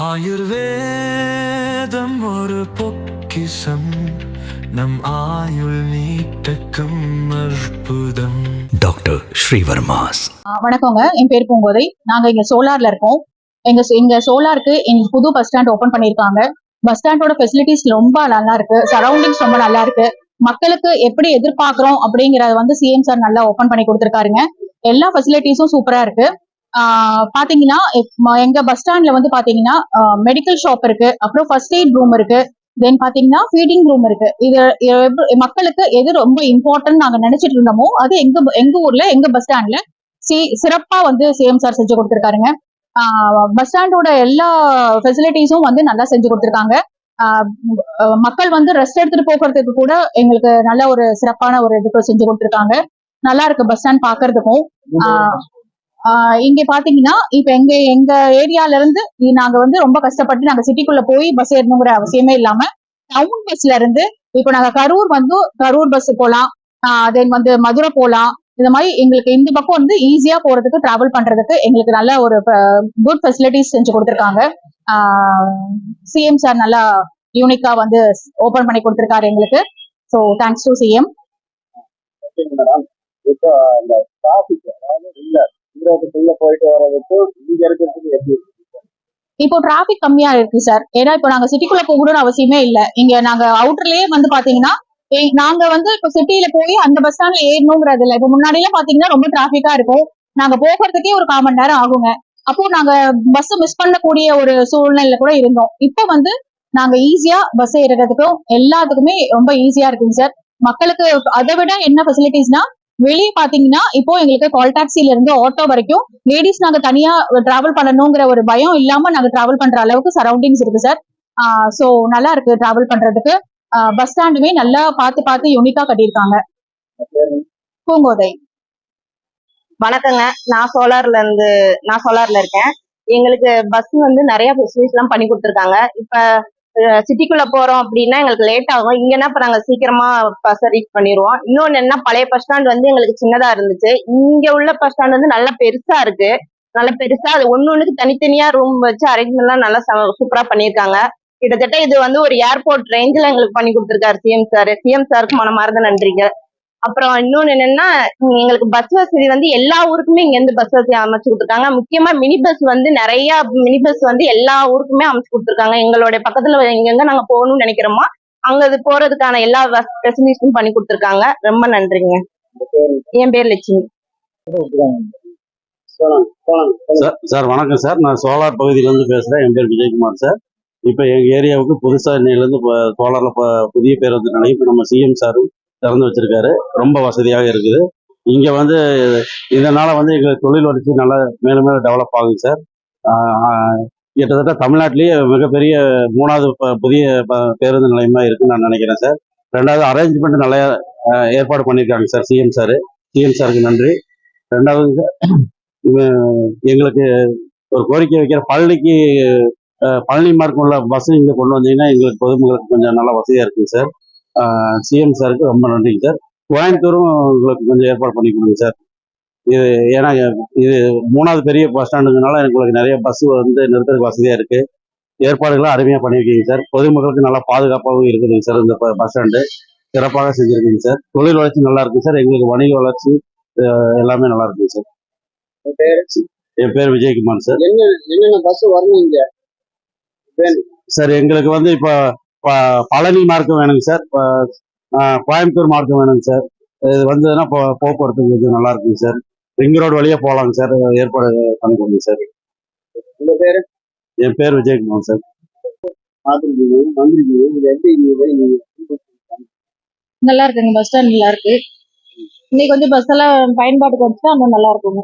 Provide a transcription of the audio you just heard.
ஆயுர்வேதம் ஒரு பொக்கிசம் நம் ஆயுள் நீட்டக்கும் அற்புதம். டாக்டர் ஸ்ரீவர்மாஸ். வணக்கங்க. என் பேர் பூங்கோதை. நாங்க இங்க சோலார்ல இருக்கோம். எங்க எங்க சோலாருக்கு எங்க புது பஸ் ஸ்டாண்ட் ஓபன் பண்ணிருக்காங்க. பஸ் ஸ்டாண்டோட ஃபெசிலிட்டிஸ் ரொம்ப நல்லா இருக்கு சரௌண்டிங்ஸ் ரொம்ப நல்லா இருக்கு மக்களுக்கு எப்படி எதிர்பார்க்கிறோம் அப்படிங்கறத வந்து சிஎம் சார் நல்லா ஓபன் பண்ணி கொடுத்துருக்காருங்க. எல்லா ஃபெசிலிட்டிஸும் சூப்பரா இருக்கு. பாத்தீங்கன்னா எங்க பஸ் ஸ்டாண்ட்ல வந்து பாத்தீங்கன்னா மெடிக்கல் ஷாப் இருக்கு. அப்புறம் ஃபர்ஸ்ட் எய்ட் ரூம் இருக்கு. தென் பாத்தீங்கன்னா ஃபீடிங் ரூம் இருக்கு. இது மக்களுக்கு எது ரொம்ப இம்பார்ட்டன்ட் நாங்க நினைச்சிட்டு இருந்தோமோ அது எங்க எங்க ஊர்ல எங்க பஸ் ஸ்டாண்ட்ல சி சிறப்பா வந்து சிஎம் சார் செஞ்சு கொடுத்துருக்காருங்க. பஸ் ஸ்டாண்டோட எல்லா ஃபெசிலிட்டிஸும் வந்து நல்லா செஞ்சு கொடுத்துருக்காங்க. மக்கள் வந்து ரெஸ்ட் எடுத்துட்டு போகிறதுக்கு கூட எங்களுக்கு நல்ல ஒரு சிறப்பான ஒரு இதுக்கு செஞ்சு கொடுத்துருக்காங்க. நல்லா இருக்கு பஸ் ஸ்டாண்ட் பாக்குறதுக்கும். ஆஹ் இங்க பாத்தீங்கன்னா இப்ப எங்க எங்க ஏரியால இருந்து நாங்க வந்து ரொம்ப கஷ்டப்பட்டு நாங்க சிட்டிக்குள்ள போய் பஸ் ஏறணுங்கிற அவசியமே இல்லாம டவுன் பஸ்ல இருந்து இப்போ நாங்க கரூர் வந்து கரூர் பஸ் போலாம். தென் வந்து மதுரை போலாம். இந்த மாதிரி எங்களுக்கு இந்த பக்கம் வந்து ஈஸியா போறதுக்கு டிராவல் பண்றதுக்கு எங்களுக்கு நல்ல ஒரு குட் ஃபெசிலிட்டிஸ் செஞ்சு கொடுத்துருக்காங்க. சிஎம் சார் நல்லா யூனிக்கா வந்து ஓபன் பண்ணி கொடுத்துருக்காரு எங்களுக்கு. ஸோ தேங்க்ஸ் டு சிஎம் ஓகேங்க இப்போ டிராஃபிக் போயிட்டு வர்றதுக்கு இங்க இருக்கிறதுக்கு எப்படி இருக்கு? இப்போ டிராபிக் கம்மியா இருக்கு சார் ஏன்னா இப்போ நாங்க சிட்டிக்குள்ள போகணும்னு அவசியமே இல்ல. இங்க நாங்க அவுட்டர்லயே வந்து பாத்தீங்கன்னா நாங்க வந்து இப்போ சிட்டில போய் அந்த பஸ் ஸ்டாண்ட்ல ஏறணுங்கிறது இல்ல. இப்போ முன்னாடி எல்லாம் பாத்தீங்கன்னா ரொம்ப டிராபிக்கா இருக்கும். நாங்க போகிறதுக்கே ஒரு கால் மணி நேரம் ஆகுங்க. அப்போ நாங்க பஸ் மிஸ் பண்ணக்கூடிய ஒரு சூழ்நிலையில கூட இருந்தோம். இப்போ வந்து நாங்க ஈஸியா பஸ் ஏறுறதுக்கும் எல்லாத்துக்குமே ரொம்ப ஈஸியா இருக்குங்க சார் மக்களுக்கு அதை விட என்ன ஃபெசிலிட்டிஸ்னா வெளியே பாத்தீங்கன்னா இப்போ எங்களுக்கு கால் டாக்ஸில இருந்து ஆட்டோ வரைக்கும் லேடிஸ் நாங்க தனியா டிராவல் பண்ணணுங்கிற ஒரு பயம் இல்லாம நாங்க டிராவல் பண்ற அளவுக்கு சரௌண்டிங்ஸ் இருக்கு சார் சோ நல்லா இருக்கு டிராவல் பண்றதுக்கு. பஸ் ஸ்டாண்டுமே நல்லா பார்த்து பார்த்து யூனிக்கா கட்டியிருக்காங்க. பூங்கோதை. வணக்கங்க. நான் சோலார்ல இருந்து நான் சோலார்ல இருக்கேன். எங்களுக்கு பஸ் வந்து நிறைய ஃபெசிலிட்டிஸ் எல்லாம் பண்ணி கொடுத்துருக்காங்க. இப்ப சிட்டிக்குள்ள போறோம் அப்படின்னா எங்களுக்கு லேட் ஆகும். இங்கன்னா இப்ப நாங்க சீக்கிரமா பஸ் ரீச் பண்ணிடுவோம் இன்னொன்னு என்ன பழைய பஸ் ஸ்டாண்ட் வந்து எங்களுக்கு சின்னதா இருந்துச்சு. இங்க உள்ள பஸ் ஸ்டாண்ட் வந்து நல்லா பெருசா இருக்கு. நல்லா பெருசா அது ஒண்ணு ஒண்ணுக்கு தனித்தனியா ரூம் வச்சு அரேஞ்ச்மெண்ட் எல்லாம் நல்லா சூப்பரா பண்ணியிருக்காங்க கிட்டத்தட்ட இது வந்து ஒரு ஏர்போர்ட் ரேஞ்சில் எங்களுக்கு பண்ணி கொடுத்துருக்காரு சிஎம் சார் சிஎம் சாருக்கு மனமார்ந்த நன்றிங்க. அப்புறம் இன்னொன்னு என்னன்னா எங்களுக்கு பஸ் வசதி வந்து எல்லா ஊருக்குமே இங்க இருந்து பஸ் வசதி அமைச்சு கொடுத்துருக்காங்க. முக்கியமா மினி பஸ் வந்து நிறைய மினி பஸ் வந்து எல்லா ஊருக்குமே அமைச்சு கொடுத்துருக்காங்க. எங்களுடைய பக்கத்துல எங்கெங்க நாங்க போகணும்னு நினைக்கிறோமோ அங்க அது போறதுக்கான எல்லா ஃபெசிலிட்டிஸும் பண்ணி கொடுத்துருக்காங்க. ரொம்ப நன்றிங்க. என் பேர் லட்சுமி. சார் சார் வணக்கம் சார். நான் சோலார் பகுதியிலேருந்து பேசுகிறேன் என் பேர் விஜயகுமார் சார். இப்போ எங்கள் ஏரியாவுக்கு புதுசாக இன்னையிலேருந்து இப்போ சோலாரில் புதிய பேருந்து நிலையம். இப்போ நம்ம சிஎம் சாரும் திறந்து வச்சிருக்காரு. ரொம்ப வசதியாக இருக்குது. இங்கே வந்து இதனால் வந்து எங்களுக்கு தொழில் வளர்ச்சி நல்லா மேலும் மேலும் டெவலப் ஆகுங்க சார் கிட்டத்தட்ட தமிழ்நாட்டிலேயே மிகப்பெரிய மூணாவது புதிய ப- பேருந்து நிலையமாக இருக்குன்னு நான் நினைக்கிறேன் சார் ரெண்டாவது அரேஞ்ச்மெண்ட் நல்லா ஏற்பாடு பண்ணியிருக்காங்க சார் சிஎம் சார் சிஎம் சாருக்கு நன்றி. ரெண்டாவது எங்களுக்கு ஒரு கோரிக்கை வைக்கிற பழனிக்கு பழனி மார்க்கம் உள்ள பஸ் இங்கே கொண்டு வந்தீங்கன்னா எங்களுக்கு பொதுமக்களுக்கு கொஞ்சம் நல்ல வசதியாக இருக்குங்க சார் சிஎம் சாருக்கு ரொம்ப நன்றிங்க சார். கோயம்புத்தூரும் உங்களுக்கு கொஞ்சம் ஏற்பாடு பண்ணி கொடுங்க சார். இது ஏன்னா இது மூணாவது பெரிய பஸ் ஸ்டாண்டுங்கனால எங்களுக்கு நிறைய பஸ் வந்து நிறுத்துறதுக்கு வசதியாக இருக்குது ஏற்பாடுகளும் அருமையாக பண்ணியிருக்கீங்க சார். பொதுமக்களுக்கு நல்லா பாதுகாப்பாகவும் இருக்குதுங்க சார் இந்த பஸ் ஸ்டாண்டு. சிறப்பாக செஞ்சுருக்கீங்க சார். தொழில் வளர்ச்சி நல்லா இருக்கு சார். எங்களுக்கு வணிக வளர்ச்சி எல்லாமே நல்லா இருக்குங்க சார்? என் பேர் விஜயகுமார் சார். என்ன என்னென்ன பஸ் வரணும் சார் எங்களுக்கு வந்து இப்போ பழனி மார்க்கம் வேணுங்க சார். கோயம்புத்தூர் மார்க்கம் வேணுங்க சார். இது வந்ததுன்னா போ போக்குவரத்து கொஞ்சம் நல்லா இருக்குங்க சார். ரிங் ரோடு வழியாக போகலாங்க சார். ஏற்பாடு பண்ணி கொடுங்க சார். உங்க பேரு? என் பேர் விஜயகுமார் சார். பார்த்துருக்கீங்க வந்திருக்கீங்க. இது எப்படி நல்லா இருக்குங்க. பஸ் ஸ்டாண்ட் நல்லா இருக்கு. இன்னைக்கு வந்து பஸ் எல்லாம் பயன்பாட்டுக்கு வந்துட்டா இன்னும் நல்லா இருக்குங்க.